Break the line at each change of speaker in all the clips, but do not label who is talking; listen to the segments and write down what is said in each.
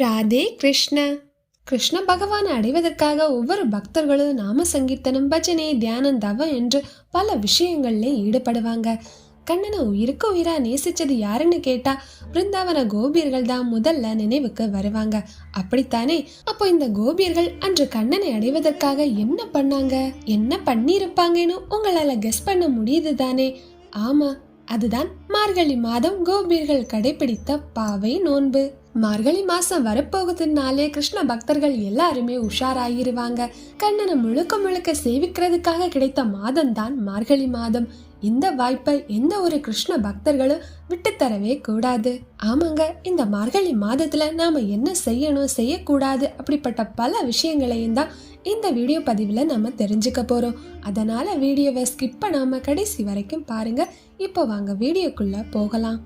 ராதே கிருஷ்ண. கிருஷ்ண பகவானை அடைவதற்காக ஒவ்வொரு பக்தர்களும் நாம சங்கீர்த்தனம் பஜனை தியானம் தவம் என்று பல விஷயங்கள்ல ஈடுபடுவாங்க. கண்ணனை உயிருக்கு உயிரா நேசிச்சது யாருன்னு கேட்டா பிருந்தாவன கோபியர்கள் தான் முதல்ல நினைவுக்கு வருவாங்க. அப்படித்தானே? அப்போ இந்த கோபியர்கள் அன்று கண்ணனை அடைவதற்காக என்ன பண்ணாங்க? என்ன பண்ணியிருப்பாங்கன்னு உங்களால கெஸ் பண்ண முடியுது தானே ஆமா அதுதான் மார்கழி மாதம் கோபியர்கள் கடைபிடித்த பாவை நோன்பு. மார்கழி மாசம் வரப்போகுதுனாலே கிருஷ்ண பக்தர்கள் எல்லாருமே உஷாராயிருவாங்க. கண்ணனை முழுக்க முழுக்க சேவிக்கிறதுக்காக கிடைத்த மாதம் தான் மார்கழி மாதம். இந்த வாய்ப்பை எந்த ஒரு கிருஷ்ண பக்தர்களும் விட்டுத்தரவே கூடாது. ஆமாங்க இந்த மார்கழி மாதத்துல நாம என்ன செய்யணும் செய்யக்கூடாது அப்படிப்பட்ட பல விஷயங்களையும் தான் இந்த வீடியோ பதிவில் நம்ம தெரிஞ்சுக்க போகிறோம் அதனால் வீடியோவை ஸ்கிப் பண்ணாமல் கடைசி வரைக்கும் பாருங்க. இப்போ வாங்க வீடியோக்குள்ளே போகலாம்.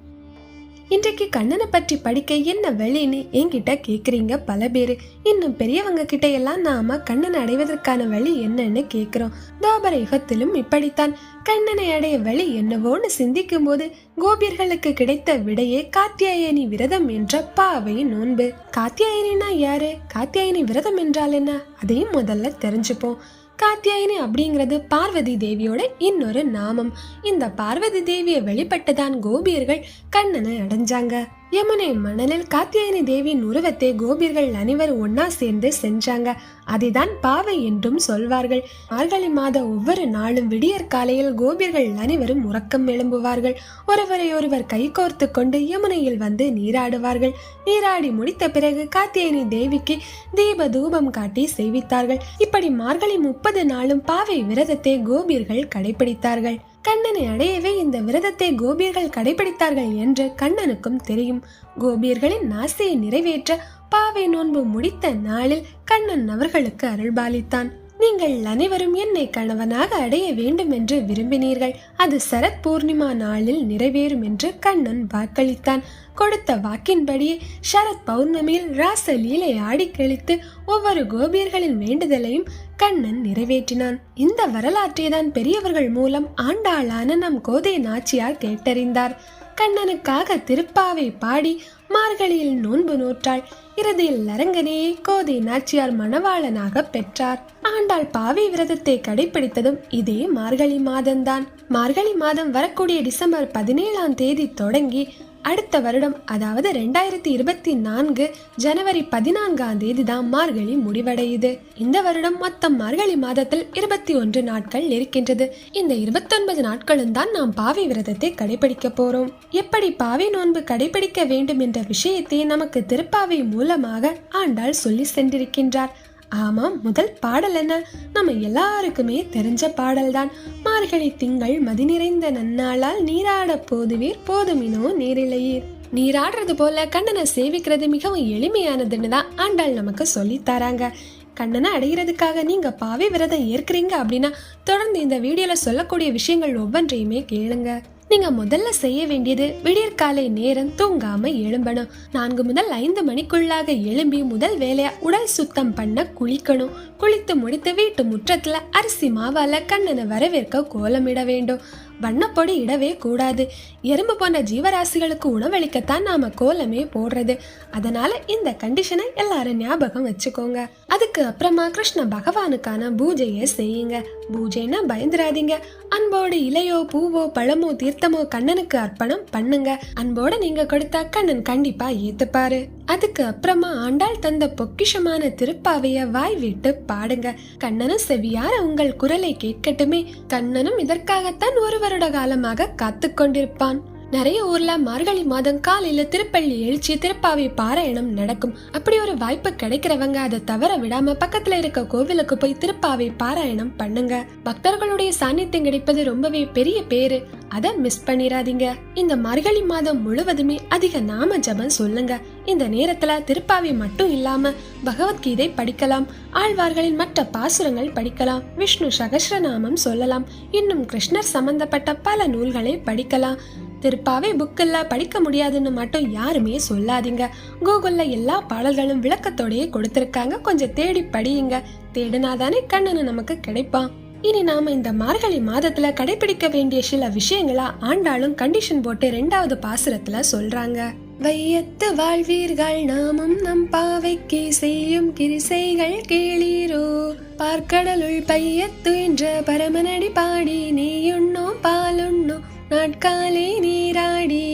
இன்றைக்கு கண்ணனை பற்றி படிக்க என்ன வழின்னு என்கிட்ட கேட்குறீங்க பல பேர். இன்னும் பெரியவங்க கிட்ட எல்லாம் நாம கண்ணனை அடைவதற்கான வழி என்னன்னு கேட்குறோம் தாபர யுகத்திலும் இப்படித்தான். கண்ணனை அடைய வழி என்னவோன்னு சிந்திக்கும் போது கோபியர்களுக்கு கிடைத்த விடையே காத்தியாயனி விரதம் என்ற பாவை நோன்பு. காத்தியாயனினா யாரு? காத்தியாயனி விரதம் என்றால் என்ன? அதையும் முதல்ல தெரிஞ்சுப்போம். காத்தியாயினி அப்படிங்கிறது பார்வதி தேவியோட இன்னொரு நாமம். இந்த பார்வதி தேவியை வெளிப்பட்டுதான் கோபியர்கள் கண்ணனை அடைஞ்சாங்க. யமுனை மணலில் காத்தியாயனி தேவியின் உருவத்தை கோபியர்கள் அனைவரும் ஒன்னா சேர்ந்து செஞ்சாங்க. அதைதான் பாவை என்றும் சொல்வார்கள். மார்கழி மாத ஒவ்வொரு நாளும் விடியற் காலையில் கோபியர்கள் அனைவரும் உறக்கம் எழும்புவார்கள். ஒருவரை ஒருவர் கைகோர்த்து கொண்டு யமுனையில் வந்து நீராடுவார்கள். நீராடி முடித்த பிறகு காத்தியாயனி தேவிக்கு தீப தூபம் காட்டி செய்வித்தார்கள். இப்படி மார்கழி முப்பது நாளும் பாவை விரதத்தை கோபியர்கள் கடைபிடித்தார்கள். கண்ணனை அடையவே இந்த விரதத்தை கோபியர்கள் கடைபிடித்தார்கள் என்று கண்ணனுக்கும் தெரியும். கோபியர்களின் ஆசையை நிறைவேற்ற பாவை நோன்பு முடித்த நாளில் கண்ணன் அவர்களுக்கு அருள்பாலித்தான். நீங்கள் அனைவரும் என்னை கணவனாக அடைய வேண்டும் என்று விரும்பினீர்கள். அது சரத் பூர்ணிமா நாளில் நிறைவேறும் என்று கண்ணன் வாக்களித்தான். கொடுத்த வாக்கின்படியே சரத் பௌர்ணமியில் ராசலீலை ஆடி கழித்து ஒவ்வொரு கோபியர்களின் வேண்டுதலையும் கண்ணன் நிறைவேற்றினான். இந்த வரலாற்றை தான் பெரியவர்கள் மூலம் ஆண்டாளான நம் கோதை நாச்சியார் கேட்டறிந்தார். கண்ணனுக்காக திருப்பாவை பாடி மார்கழியில் நோன்பு நோற்றாள். இறுதியில் அரங்கனையே கோதை நாச்சியார் மணவாளனாக பெற்றார். ஆண்டாள் பாவை விரதத்தை கடைபிடித்ததும் இதே மார்கழி மாதம்தான். மார்கழி மாதம் வரக்கூடிய டிசம்பர் பதினேழாம் தேதி தொடங்கி அடுத்த வருடம் அதாவது ரெண்டாயிரத்தி இருபத்தி நான்கு ஜனவரி பதினான்காம் தேதி தான் மார்கழி முடிவடையுது. இந்த வருடம் மொத்தம் மார்கழி மாதத்தில் இருபத்தி ஒன்று நாட்கள் இருக்கின்றது. இந்த இருபத்தொன்பது நாட்களும் தான் நாம் பாவை விரதத்தை கடைபிடிக்க போறோம். எப்படி பாவை நோன்பு கடைபிடிக்க வேண்டும் என்ற விஷயத்தை நமக்கு திருப்பாவை மூலமாக ஆண்டாள் சொல்லி சென்றிருக்கின்றார். ஆமாம் முதல் பாடல் என்ன? நம்ம எல்லாருக்குமே தெரிஞ்ச பாடல்தான். மார்கழி திங்கள் மதி நிறைந்த நன்னாளால் நீராட போதுவீர் போதுமினோ நீரிழையீர். நீராடுறது போல கண்ணனை சேவிக்கிறது மிகவும் எளிமையானதுன்னு தான் ஆண்டாள் நமக்கு சொல்லி தராங்க. கண்ணனை அடைகிறதுக்காக நீங்க பாவை விரதம் ஏற்கிறீங்க அப்படின்னா தொடர்ந்து இந்த வீடியோல சொல்லக்கூடிய விஷயங்கள் ஒவ்வொன்றையுமே கேளுங்க. நீங்க முதல்ல செய்ய வேண்டியது விடியற்காலை நேரம் தூங்காம எழும்பணும். நான்கு முதல் ஐந்து மணிக்குள்ளாக எழும்பி முதல் வேலையா உடல் சுத்தம் பண்ண குளிக்கணும். குளித்து முடித்து வீட்டு முற்றத்துல அரிசி மாவால கண்ணனை வரவேற்க கோலமிட வேண்டும். வண்ணப்பொடி இடவே கூடாது. எறும்பு போன்ற ஜீவராசிகளுக்கு உணவளிக்கத்தான் நாம கோலமே போடுறது. அதனால இந்த கண்டிஷனை எல்லாரும் ஞாபகம் வச்சுக்கோங்க. அதுக்கு அப்புறமா கிருஷ்ண பகவானுக்கான பூஜையை செய்யுங்க. பூஜைன்னா பயந்துராதீங்க. அன்போட இலையோ பூவோ பழமோ தீர்த்தமோ கண்ணனுக்கு அர்ப்பணம் பண்ணுங்க. அன்போட நீங்க கொடுத்தா கண்ணன் கண்டிப்பா ஏத்துப்பாரு. அதுக்கு அப்புறமா ஆண்டாள் தந்த பொக்கிஷமான திருப்பாவைய வாய் விட்டு பாடுங்க. கண்ணனும் செவியார உங்கள் குரலை கேட்கட்டுமே. கண்ணனும் இதற்காகத்தான் ஒரு வருட காலமாக காத்து கொண்டிருப்பான் நிறைய ஊர்ல மார்கழி மாதம் காலையில திருப்பள்ளி எழுச்சி திருப்பாவை பாராயணம் நடக்கும். அப்படி ஒரு வாய்ப்பு கிடைக்கிறவங்க அதை தவற விடாம பக்கத்துல இருக்க கோவிலுக்கு போய் திருப்பாவை பாராயணம் பண்ணுங்க. பக்தர்களுடைய சாநித்தியம் கிடைப்பது ரொம்பவே பெரிய பேரு. அதை மிஸ் பண்ணிடாதீங்க இந்த மார்கழி மாதம் முழுவதுமே அதிக நாம ஜபம் சொல்லுங்க. இந்த நேரத்துல திருப்பாவை மட்டும் இல்லாம பகவத்கீதை படிக்கலாம் ஆழ்வார்களின் மற்ற பாசுரங்கள் படிக்கலாம் விஷ்ணு சகஸ்ரநாமம் சொல்லலாம் இன்னும் கிருஷ்ணர் சம்பந்தப்பட்ட பல நூல்களை படிக்கலாம். திருப்பாவே புக்கெல்லாம் படிக்க முடியாதுன்னு மட்டும் யாருமே சொல்லாதீங்க. கூகுளில் எல்லா பாடல்களும் விளக்கத்தோடையே கொடுத்துருக்காங்க. கொஞ்சம் தேடி படியுங்க. தேடினாதானே கண்ணனு நமக்கு கிடைப்பான். இனி நாம இந்த மார்கழி மாதத்துல கடைபிடிக்க வேண்டிய சில விஷயங்களா ஆண்டாளும் கண்டிஷன் போட்டு ரெண்டாவது பாசுரத்துல சொல்றாங்க. வையத்து வாழ்வீர்கள் நாமும் நம் பாவைக்கு செய்யும் கிரிசைகள் கேளீரோ. பார்க்கடலுள் பையத்து என்ற பரமனடி பாடி நீயுண்ணோ பாலுண்ணோ. நாட்காலே நீராடி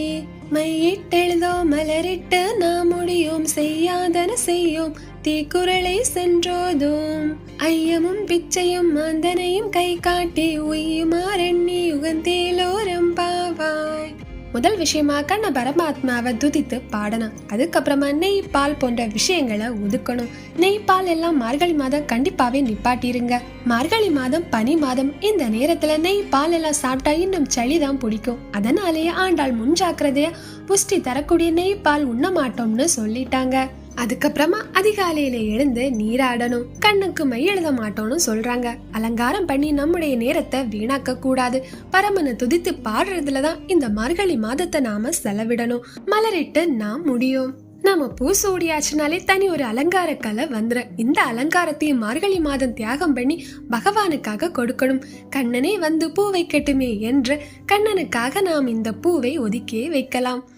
மையிட்டெழுதோ மலரிட்டு நாம் முடியும் செய்யாதன செய்யும். தீக்குறளை சென்றோதும் ஐயமும் பிச்சையும் மாந்தனையும் கை காட்டி உய்யுமாறெண்ணி உகந்தேலோரம் பாவாய். முதல் விஷயமா கண்ண பரமாத்மாவை துதித்து பாடணும். அதுக்கப்புறமா நெய் பால் போன்ற விஷயங்களை ஒதுக்கணும். நெய் பால் எல்லாம் மார்கழி மாதம் கண்டிப்பாவே நிப்பாட்டிருங்க. மார்கழி மாதம் பனி மாதம் இந்த நேரத்துல நெய் பால் எல்லாம் சாப்பிட்டா இன்னும் சளி தான் பிடிக்கும். அதனாலேயே ஆண்டாள் முன்ஜாக்கிரதைய புஷ்டி தரக்கூடிய நெய் பால் உண்ண மாட்டோம்னு சொல்லிட்டாங்க. அதுக்கப்புறமா அதிகாலையில எழுந்து நீராடணும் கண்ணுக்கு மை எழுத மாட்டோம்னு சொல்றாங்க. அலங்காரம் பண்ணி நம்முடைய நேரத்தை வீணாக்க கூடாது. பரமனை துதித்து பாடுறதுல தான் இந்த மார்கழி மாதத்தை நாம செலவிடணும். மலரிட்டு நாம் முடியும். நாம பூ சூடியாச்சுனாலே தனி ஒரு அலங்கார கலை வந்துடும் இந்த அலங்காரத்தையும் மார்கழி மாதம் தியாகம் பண்ணி பகவானுக்காக கொடுக்கணும். கண்ணனே வந்து பூ வைக்கட்டுமே என்று கண்ணனுக்காக நாம் இந்த பூவை ஒதுக்கியே வைக்கலாம்.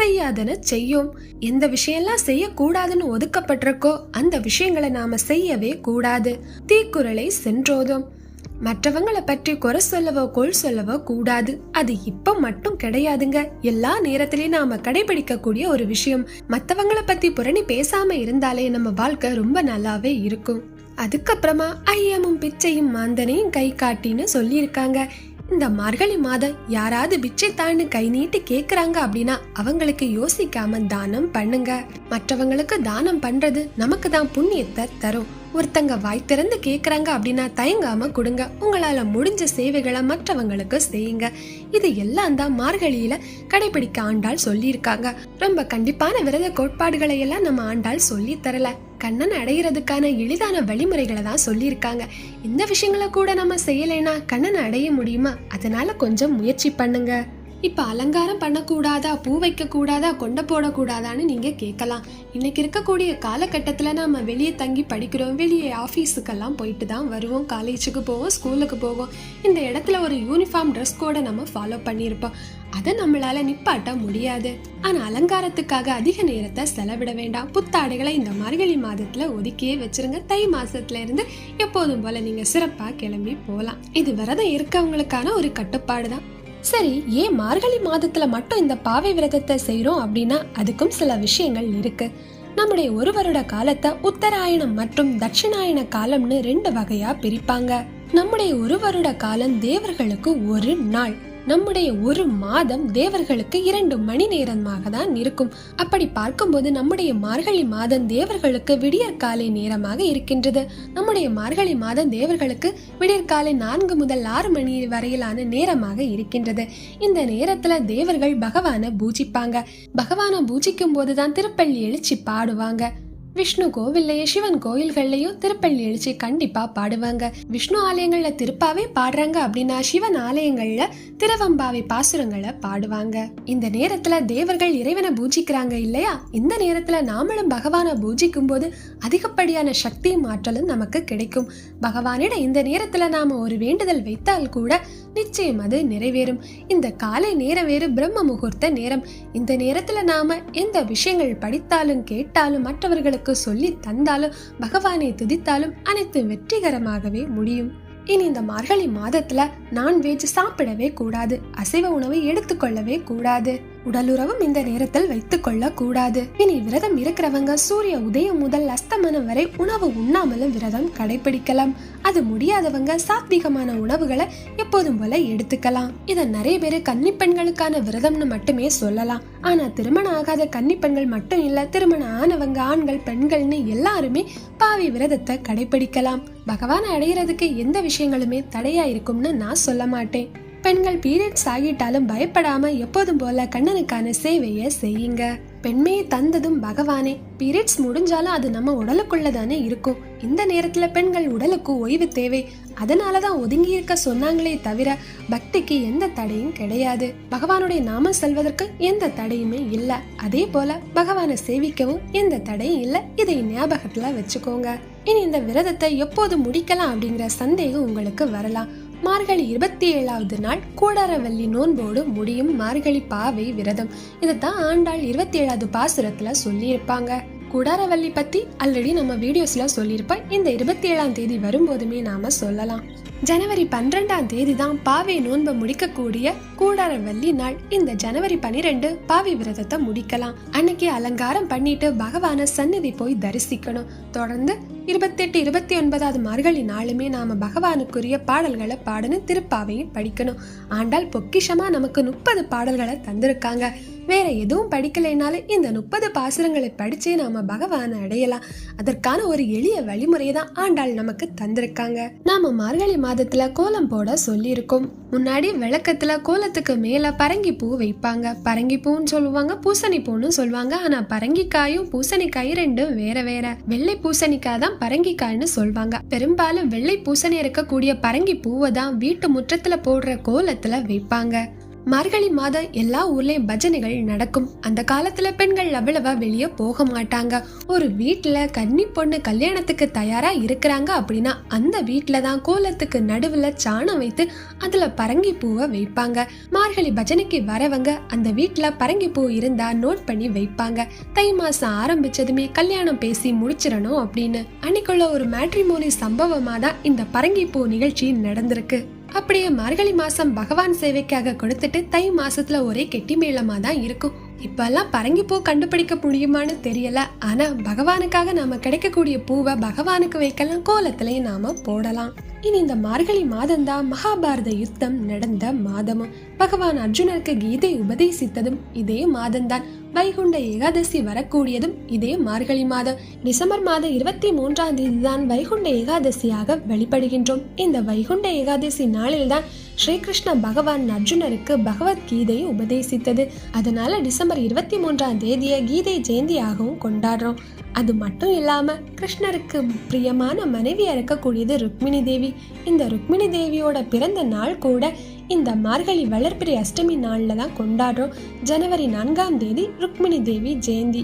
செய்யாதன செய்யும். எந்த விஷயம்லாம் செய்யக்கூடாதுன்னு ஒதுக்கப்பட்டிருக்கோ அந்த விஷயங்களை நாம செய்யவே கூடாது. தீக்குறளை சென்றோதும். மற்றவங்களை பற்றி குறை சொல்லவோ கொள் சொல்லவோ கூடாது. அது இப்ப மட்டும் கிடையாதுங்க. எல்லா நேரத்திலயும் நாம கடைபிடிக்கக்கூடிய ஒரு விஷயம். மத்தவங்கள பத்தி புரணி பேசாம இருந்தாலே நம்ம வாழ்க்கை ரொம்ப நல்லாவே இருக்கும். அதுக்கப்புறமா ஐயமும் பிச்சையும் மாந்தனையும் கை காட்டின்னு சொல்லியிருக்காங்க. இந்த மார்கழி மாதம் யாராவது பிச்சை தான்னு கை நீட்டி கேக்குறாங்க அப்படின்னா அவங்களுக்கு யோசிக்காம தானம் பண்ணுங்க. மற்றவங்களுக்கு தானம் பண்றது நமக்கு தான் புண்ணியத்தை தரும். ஒருத்தங்க வாய் திறந்து கேட்குறாங்க அப்படின்னா தயங்காம கொடுங்க. உங்களால முடிஞ்ச சேவைகளை மற்றவங்களுக்கு செய்யுங்க. இது எல்லாம் தான் மார்கழியில கடைபிடிக்க ஆண்டாள் சொல்லியிருக்காங்க. ரொம்ப கண்டிப்பான விரத கோட்பாடுகளை எல்லாம் நம்ம ஆண்டாள் சொல்லி தரல. கண்ணன் அடையிறதுக்கான எளிதான வழிமுறைகளை தான் சொல்லியிருக்காங்க. இந்த விஷயங்களை கூட நம்ம செய்யலைன்னா கண்ணனை அடைய முடியுமா? அதனால கொஞ்சம் முயற்சி பண்ணுங்க. இப்ப அலங்காரம் பண்ணக்கூடாதா? பூ வைக்க கூடாதா கொண்ட போடக்கூடாதான்னு நீங்க கேட்கலாம் இன்னைக்கு இருக்கக்கூடிய காலகட்டத்தில் நாம வெளியே தங்கி படிக்கிறோம். வெளியே ஆஃபீஸுக்கெல்லாம் போயிட்டு தான் வருவோம். காலேஜுக்கு போவோம். ஸ்கூலுக்கு போவோம். இந்த இடத்துல ஒரு யூனிஃபார்ம் ட்ரெஸ் கோடை நம்ம ஃபாலோ பண்ணியிருப்போம். அதை நம்மளால நிப்பாட்ட முடியாது. ஆனால் அலங்காரத்துக்காக அதிக நேரத்தை செலவிட வேண்டாம். புத்தாடைகளை இந்த மார்கழி மாதத்துல ஒதுக்கியே வச்சிருங்க. தை மாசத்துல இருந்து எப்போதும் போல நீங்க சிறப்பாக கிளம்பி போகலாம் இது விரதம் இருக்கவங்களுக்கான ஒரு கட்டுப்பாடு தான் சரி ஏன் மார்கழி மாதத்துல மட்டும் இந்த பாவை விரதத்தை செய்யறோம் அப்படின்னா அதுக்கும் சில விஷயங்கள் இருக்கு. நம்முடைய ஒரு வருட காலத்தை உத்தராயணம் மற்றும் தட்சிணாயன காலம்னு ரெண்டு வகையா பிரிப்பாங்க. நம்முடைய ஒரு வருட காலம் தேவர்களுக்கு ஒரு நாள். நம்முடைய ஒரு மாதம் தேவர்களுக்கு இரண்டு மணி நேரமாக தான் இருக்கும். அப்படி பார்க்கும்போது நம்முடைய மார்கழி மாதம் தேவர்களுக்கு விடியற்காலை நேரமாக இருக்கின்றது. நம்முடைய மார்கழி மாதம் தேவர்களுக்கு விடியற்காலை நான்கு முதல் ஆறு மணி வரையிலான நேரமாக இருக்கின்றது. இந்த நேரத்துல தேவர்கள் பகவானை பூஜிப்பாங்க. பகவானை பூஜிக்கும் போதுதான் திருப்பள்ளி எழுச்சி பாடுவாங்க. விஷ்ணு கோவில்லையே சிவன் கோயில்கள்லையும் திருப்பள்ளி எழுச்சி கண்டிப்பா பாடுவாங்க. விஷ்ணு ஆலயங்கள்ல திருப்பாவே பாடுறாங்க அப்படின்னா சிவன் ஆலயங்கள்ல திருவம்பாவை பாசுரங்களை பாடுவாங்க. இந்த நேரத்துல தேவர்கள் இறைவனை பூஜிக்கிறாங்க இல்லையா? இந்த நேரத்துல நாமளும் பகவானை பூஜிக்கும் போது அதிகப்படியான சக்தியும் ஆற்றலும் நமக்கு கிடைக்கும். பகவானிடம் இந்த நேரத்துல நாம ஒரு வேண்டுதல் வைத்தால் கூட நிச்சயம் அது நிறைவேறும். இந்த காலை நேர வேறு பிரம்ம முகூர்த்த நேரம். இந்த நேரத்துல நாம எந்த விஷயங்கள் படித்தாலும் கேட்டாலும் மற்றவர்களுக்கு சொல்லி தந்தாலும் பகவானை துதித்தாலும் அனைத்து வெற்றிகரமாகவே முடியும். இனி இந்த மார்கழி மாதத்துல நான்வெஜ் சாப்பிடவே கூடாது. அசைவ உணவை எடுத்துக்கொள்ளவே கூடாது. உடலுறவும் இந்த நேரத்தில் வைத்துக் கொள்ள கூடாது இனி விரதம் இருக்கிறவங்க சூரிய உதயம் முதல் அஸ்தமனம் வரை உணவு உண்ணாமலும் விரதம் கடைபிடிக்கலாம் அது முடியாதவங்க சாத்விகமான உணவுகளை எப்போதும் போல எடுத்துக்கலாம். இதை நிறைய பேர் கன்னி பெண்களுக்கான விரதம்னு மட்டுமே சொல்லலாம். ஆனா திருமணம் ஆகாத கன்னி பெண்கள் மட்டும் இல்ல திருமணம் ஆனவங்க ஆண்கள் பெண்கள்னு எல்லாருமே பாவி விரதத்தை கடைபிடிக்கலாம் பகவானை அடையிறதுக்கு எந்த விஷயங்களுமே தடையா இருக்கும்னு நான் சொல்ல மாட்டேன். பெண்கள் பீரியட்ஸ் ஆகிட்டாலும் பயப்படாம எப்போதும் போல கண்ணனுக்கான சேவையை செய்யுங்க. பெண்மையை தந்ததும் பகவானே. பீரியட்ஸ் முடிஞ்சாலும் அது நம்ம உடலுக்குள்ள தானே இருக்கும். இந்த நேரத்துல பெண்கள் உடலுக்கு ஓய்வு தேவை. அதனாலதான் ஒதுங்கி இருக்க சொன்னாங்களே தவிர பக்திக்கு எந்த தடையும் கிடையாது. பகவானுடைய நாம செல்வதற்கு எந்த தடையுமே இல்ல. அதே போல பகவானை சேவிக்கவும் எந்த தடையும் இல்ல. இதை ஞாபகத்துல வச்சுக்கோங்க. இனி இந்த விரதத்தை எப்போது முடிக்கலாம் அப்படிங்கிற சந்தேகம் உங்களுக்கு வரலாம். மார்கழி இருபத்தி ஏழாவது நாள் கூடாரவல்லி நோன்போடு முடியும் மார்கழி பாவை விரதம். இதைத்தான் ஆண்டாள் இருபத்தி ஏழாவது பாசுரத்துல சொல்லியிருப்பாங்க. கூடாரவல்லி பத்தி ஆல்ரெடி நம்ம வீடியோஸ்ல சொல்லியிருப்பேன் இந்த இருபத்தி ஏழாம் தேதி வரும்போதுமே நாம சொல்லலாம். ஜனவரி பன்னிரெண்டாம் தேதி தான் பாவை நோன்பை முடிக்கக்கூடிய கூடாரவல்லி நாள். இந்த ஜனவரி பனிரெண்டு பாவை விரதத்தை முடிக்கலாம். அன்னைக்கு அலங்காரம் பண்ணிட்டு பகவான சந்நிதி போய் தரிசிக்கணும். தொடர்ந்து இருபத்தெட்டு இருபத்தி ஒன்பதாவது மார்கழி நாளுமே நாம பகவானுக்குரிய பாடல்களை பாடணும் திருப்பாவையும் படிக்கணும். ஆண்டாள் பொக்கிஷமா நமக்கு முப்பது பாடல்களை தந்திருக்காங்க. வேற எதுவும் படிக்கலைனாலும் இந்த முப்பது பாசுரங்களை படிச்சே நாம பகவானை அடையலாம். அதற்கான ஒரு எளிய வழிமுறையை தான் ஆண்டாள் நமக்கு தந்திருக்காங்க. நாம மார்கழி மாதத்துல கோலம் போட சொல்லியிருக்கோம். முன்னாடி விளக்கத்துல கோலத்துக்கு மேல பரங்கி பூ வைப்பாங்க. பரங்கி பூன்னு சொல்லுவாங்க பூசணி பூன்னு சொல்லுவாங்க. ஆனா பரங்கிக்காயும் பூசணிக்காயும் ரெண்டும் வேற வேற. வெள்ளை பூசணிக்காய் தான் பரங்கிக்காய்னு சொல்லுவாங்க பெரும்பாலும் வெள்ளை பூசணி இருக்கக்கூடிய பரங்கி பூவை தான் வீட்டு முற்றத்துல போடுற கோலத்துல வைப்பாங்க. மார்கழி மாதம் எல்லா ஊர்லயும் பஜனைகள் நடக்கும். அந்த காலத்துல பெண்கள் அவ்வளவா வெளியே போக மாட்டாங்க. ஒரு வீட்டுல கன்னி பொண்ணு கல்யாணத்துக்கு தயாரா இருக்கிறாங்க அப்படின்னா அந்த வீட்டுல தான் கோலத்துக்கு நடுவுல சாணம் வைத்து அதுல பரங்கி பூவை வைப்பாங்க. மார்கழி பஜனைக்கு வரவங்க அந்த வீட்டுல பரங்கி பூ இருந்தா நோட் பண்ணி வைப்பாங்க. தை மாசம் ஆரம்பிச்சதுமே கல்யாணம் பேசி முடிச்சிடணும் அப்படின்னு. அன்னைக்குள்ள ஒரு மேட்ரிமோனி சம்பவமா தான் இந்த பரங்கி பூ நிகழ்ச்சி நடந்திருக்கு. அப்படியே மார்கழி மாசம் பகவான் சேவைக்காக கொடுத்துட்டு தை மாசத்துல ஒரே கெட்டி மேளமா தான் இருக்கும். இப்பெல்லாம் பரங்கி பூ கண்டுபிடிக்க முடியுமான்னு தெரியல. ஆனா பகவானுக்காக நாம கிடைக்கக்கூடிய பூவை பகவானுக்கு வைக்கலாம் கோலத்திலையும் நாம போடலாம். இனி இந்த மார்கழி மாதம்தான் மகாபாரத யுத்தம் நடந்த மாதமும் பகவான் அர்ஜுனருக்கு கீதை உபதேசித்ததும் இதே மாதம்தான் வைகுண்ட ஏகாதசி வரக்கூடியதும் இதே மார்கழி மாதம். டிசம்பர் மாதம் இருபத்தி மூன்றாம் தேதி தான் வைகுண்ட ஏகாதசியாக வெளிப்படுகின்றோம். இந்த வைகுண்ட ஏகாதசி நாளில்தான் ஸ்ரீகிருஷ்ண பகவான் அர்ஜுனருக்கு பகவத்கீதையை உபதேசித்தது. அதனால டிசம்பர் இருபத்தி மூன்றாம் தேதியை கீதை ஜெயந்தியாகவும் கொண்டாடுறோம். அது மட்டும் இல்லாம கிருஷ்ணருக்கு பிரியமான மனைவியா இருக்கக்கூடியது ருக்மிணி தேவி. இந்த ருக்மிணி தேவியோட பிறந்த நாள் கூட இந்த மார்கழி வளர்பிறை அஷ்டமி நாளில் தான் கொண்டாடுறோம். ஜனவரி நான்காம் தேதி ருக்மிணி தேவி ஜெயந்தி.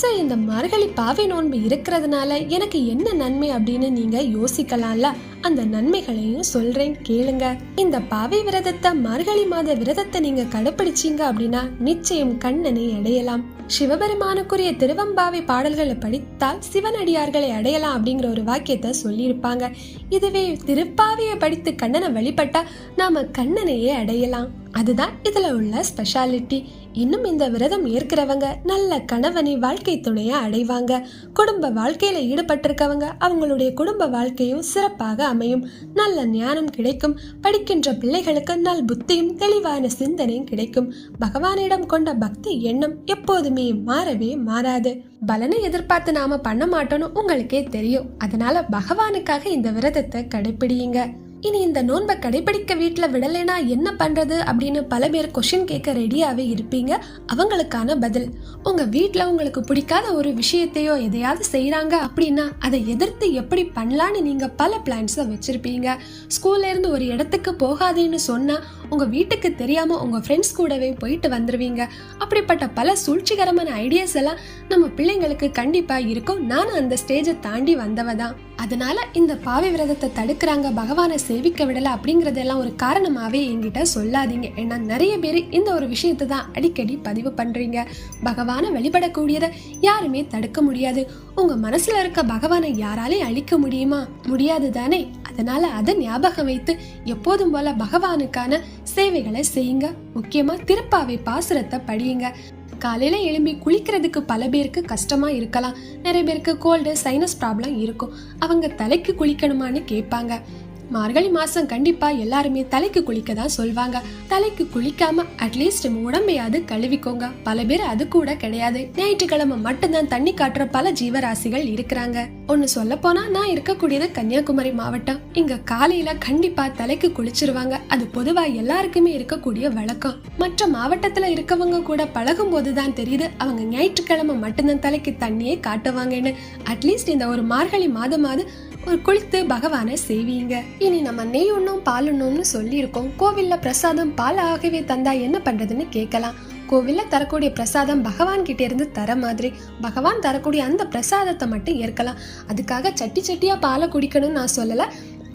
ஸோ இந்த மார்கழி பாவை நோன்பு இருக்கிறதுனால எனக்கு என்ன நன்மை அப்படின்னு நீங்க யோசிக்கலாம்ல? அந்த நன்மைகளையும் சொல்றேன் கேளுங்க. இந்த பாவை விரதத்தை மார்கழி மாத விரதத்தை நீங்க கடைப்பிடிச்சிங்க அப்படின்னா நிச்சயம் கண்ணனை அடையலாம். சிவபெருமானுக்குரிய திருவம்பாவை பாடல்களை படித்தால் சிவனடியார்களை அடையலாம் அப்படிங்கிற ஒரு வாக்கியத்தை சொல்லியிருப்பாங்க. இதுவே திருப்பாவையை படித்து கண்ணனை வழிபட்டா நாம கண்ணனையே அடையலாம். அதுதான் இதுல உள்ள ஸ்பெஷாலிட்டி இன்னும் இந்த விரதம் ஏற்கிறவங்க நல்ல கணவனை வாழ்க்கை துணைய அடைவாங்க. குடும்ப வாழ்க்கையில ஈடுபட்டிருக்கவங்க அவங்களுடைய குடும்ப வாழ்க்கையும் சிறப்பாக அமையும். நல்ல ஞானம் கிடைக்கும். படிக்கின்ற பிள்ளைகளுக்கு நல் புத்தியும் தெளிவான சிந்தனையும் கிடைக்கும். பகவானிடம் கொண்ட பக்தி எண்ணம் எப்போதுமே மாறவே மாறாது. பலனை எதிர்பார்த்து நாம பண்ண மாட்டோம்னு உங்களுக்கே தெரியும். அதனால பகவானுக்காக இந்த விரதத்தை கடைபிடியுங்க. இனி இந்த நோன்பை கடைபிடிக்க வீட்டில் விடலைனா என்ன பண்ணுறது அப்படின்னு பல பேர் கொஷின் கேட்க ரெடியாகவே இருப்பீங்க. அவங்களுக்கான பதில் உங்கள் வீட்டில் உங்களுக்கு பிடிக்காத ஒரு விஷயத்தையோ எதையாவது செய்கிறாங்க அப்படின்னா அதை எதிர்த்து எப்படி பண்ணலான்னு நீங்கள் பல பிளான்ஸை வச்சுருப்பீங்க. ஸ்கூல்லேருந்து ஒரு இடத்துக்கு போகாதேன்னு சொன்னால் உங்கள் வீட்டுக்கு தெரியாமல் உங்கள் ஃப்ரெண்ட்ஸ் கூடவே போயிட்டு வந்துடுவீங்க அப்படிப்பட்ட பல சூழ்ச்சிகரமான ஐடியாஸ் எல்லாம் நம்ம பிள்ளைங்களுக்கு கண்டிப்பாக இருக்கும். நானும் அந்த ஸ்டேஜை தாண்டி வந்தவ தான். அதனால இந்த பாவை விரதத்தை தடுக்கிறாங்க பகவானை சேவிக்க விடலை அப்படிங்கறதெல்லாம் ஒரு காரணமாகவே என்கிட்ட சொல்லாதீங்க. ஏன்னா நிறைய பேர் இந்த ஒரு விஷயத்தை தான் அடிக்கடி பதிவு பண்ணுறீங்க பகவானை வழிபடக்கூடியதை யாருமே தடுக்க முடியாது. உங்கள் மனசில் இருக்க பகவானை யாராலையும் அழிக்க முடியுமா? முடியாது தானே. அதனால அதை ஞாபகம் வைத்து எப்போதும் போல பகவானுக்கான சேவைகளை செய்யுங்க. முக்கியமா திருப்பாவை பாசுரத்தை படியுங்க. காலையில எழும்பி குளிக்கிறதுக்கு பல பேருக்கு கஷ்டமா இருக்கலாம். நிறைய பேருக்கு கோல்டு சைனஸ் ப்ராப்ளம் இருக்கும். அவங்க தலைக்கு குளிக்கணுமான்னு கேட்பாங்க. மார்கழி மாசம் கண்டிப்பா எல்லாருமே தலைக்கு குளிக்க தான் சொல்வாங்க. தலைக்கு குளிக்காம அட்லீஸ்ட் உடம்பையாவது கழுவிக்கோங்க. பல பேர் அது கூட கிடையாது. ஞாயிற்றுக்கிழமை மட்டும்தான் தண்ணி காட்டுற பல ஜீவராசிகள் இருக்கிறாங்க. ஒன்னு சொல்ல போனா நான் இருக்கக்கூடியது கன்னியாகுமரி மாவட்டம். இங்க காலையில கண்டிப்பா தலைக்கு குளிச்சிருவாங்க. அது பொதுவா எல்லாருக்குமே இருக்கக்கூடிய வழக்கம். மற்ற மாவட்டத்துல இருக்கவங்க கூட பழகும் போதுதான் தெரியுது. அவங்க ஞாயிற்றுக்கிழமை மட்டும்தான் தலைக்கு தண்ணியே காட்டுவாங்கன்னு. அட்லீஸ்ட் இந்த ஒரு மார்கழி மாதமாவது ஒரு குளித்து பகவானை சேவிங்க இனி நம்ம நெய் ஒன்றும் பால் ஒன்றும்னு சொல்லியிருக்கோம். கோவில்ல பிரசாதம் பால் ஆகவே தந்தா என்ன பண்றதுன்னு கேட்கலாம். கோவில்ல தரக்கூடிய பிரசாதம் பகவான் கிட்ட இருந்து தர மாதிரி பகவான் தரக்கூடிய அந்த பிரசாதத்தை மட்டும் ஏற்கலாம். அதுக்காக சட்டி சட்டியா பாலை குடிக்கணும்னு நான் சொல்லல.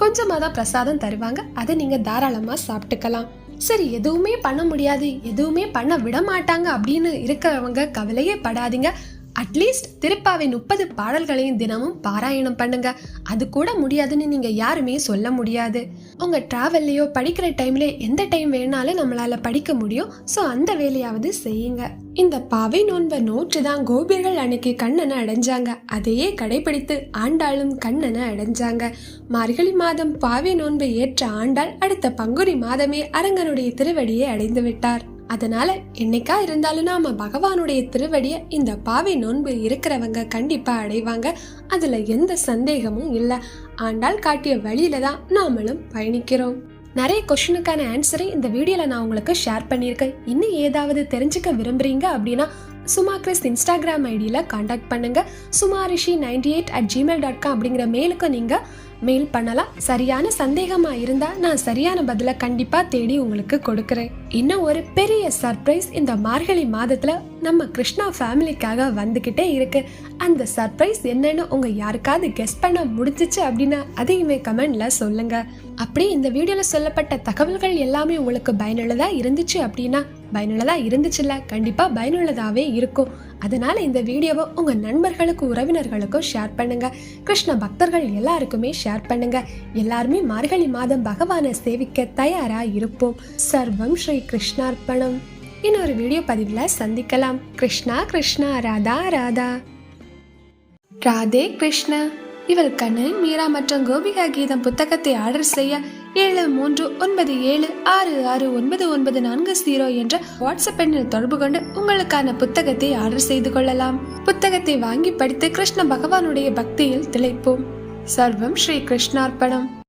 கொஞ்சமாக தான் பிரசாதம் தருவாங்க. அதை நீங்கள் தாராளமாக சாப்பிட்டுக்கலாம். சரி எதுவுமே பண்ண முடியாது. எதுவுமே பண்ண விட மாட்டாங்க அப்படின்னு இருக்கிறவங்க கவலையே படாதீங்க. அட்லீஸ்ட் திருப்பாவை முப்பது பாடல்களையும் தினமும் பாராயணம் பண்ணுங்க. அது கூட முடியாதுன்னு நீங்க யாருமே சொல்ல முடியாது. உங்க டிராவல்லையோ படிக்கிற டைம்ல எந்த டைம் வேணாலும் நம்மளால படிக்க முடியும். ஸோ அந்த வேலையாவது செய்யுங்க. இந்த பாவை நோன்பை நோற்று தான் கோபியர்கள் அன்னைக்கு கண்ணனை அடைஞ்சாங்க. அதையே கடைபிடித்து ஆண்டாளும் கண்ணனை அடைஞ்சாங்க. மார்கழி மாதம் பாவை நோன்பை ஏற்ற ஆண்டாள் அடுத்த பங்குனி மாதமே அரங்கனுடைய திருவடியை அடைந்து விட்டார். அதனால என்னைக்கா இருந்தாலும் நாம பகவானுடைய திருவடியை இந்த பாவை நோன்பு இருக்கிறவங்க கண்டிப்பா அடைவாங்க. அதுல எந்த சந்தேகமும் இல்லை. ஆண்டாள் காட்டிய வழியில தான் நாமளும் பயணிக்கிறோம். நிறைய கொஷினுக்கான ஆன்சரை இந்த வீடியோல நான் உங்களுக்கு ஷேர் பண்ணியிருக்கேன். இன்னும் ஏதாவது தெரிஞ்சுக்க விரும்புறீங்க அப்படின்னா சுமா கிறிஸ் இன்ஸ்டாகிராம் ஐடியில் காண்டாக்ட் பண்ணுங்க. Sumarishi ninety eight at Gmail dot com அப்படிங்கிற மெயிலுக்கு நீங்கள் மெயில் பண்ணலாம். சரியான சந்தேகமாக இருந்தால் நான் சரியான பதிலை கண்டிப்பாக தேடி உங்களுக்கு கொடுக்குறேன். இன்னும் ஒரு பெரிய சர்ப்ரைஸ் இந்த மார்கழி மாதத்தில் நம்ம கிருஷ்ணா ஃபேமிலிக்காக வந்துக்கிட்டே இருக்கு. அந்த சர்ப்ரைஸ் என்னன்னு உங்கள் யாருக்காவது கெஸ் பண்ண முடிஞ்சிச்சு அப்படின்னா அதையுமே கமெண்டில் சொல்லுங்கள் அப்படி இந்த வீடியோவில் சொல்லப்பட்ட தகவல்கள் எல்லாமே உங்களுக்கு பயனுள்ளதாக இருந்துச்சு அப்படின்னா பயனுள்ளதாக இருந்துச்சுல்ல? கண்டிப்பாக பயனுள்ளதாகவே இருக்கும். அதனால் இந்த வீடியோவை உங்கள் நண்பர்களுக்கும் உறவினர்களுக்கும் ஷேர் பண்ணுங்கள் கிருஷ்ண பக்தர்கள் எல்லாருக்குமே ஷேர் பண்ணுங்கள் எல்லாருமே மார்கழி மாதம் பகவானை சேவிக்க தயாராக இருப்போம். சர்வம் ஸ்ரீ கிருஷ்ணார்ப்பணம் இன்னொரு வீடியோ பதிவில் சந்திக்கலாம். கிருஷ்ணா கிருஷ்ணா ராதா ராதா. ராதே கிருஷ்ணா. இவள் கண்ணன் மீரா மற்றும் கோபிகா கீதம் புத்தகத்தை ஆர்டர் செய்ய ஏழு மூன்று ஒன்பது ஏழு ஆறு ஆறு ஒன்பது ஒன்பது நான்கு ஜீரோ என்ற வாட்ஸ்அப் எண்ணில் தொடர்பு கொண்டு உங்களுக்கான புத்தகத்தை ஆர்டர் செய்து கொள்ளலாம். புத்தகத்தை வாங்கி படித்து கிருஷ்ண பகவானுடைய பக்தியில் திளைப்போம். சர்வம் ஸ்ரீ கிருஷ்ணார்ப்பணம்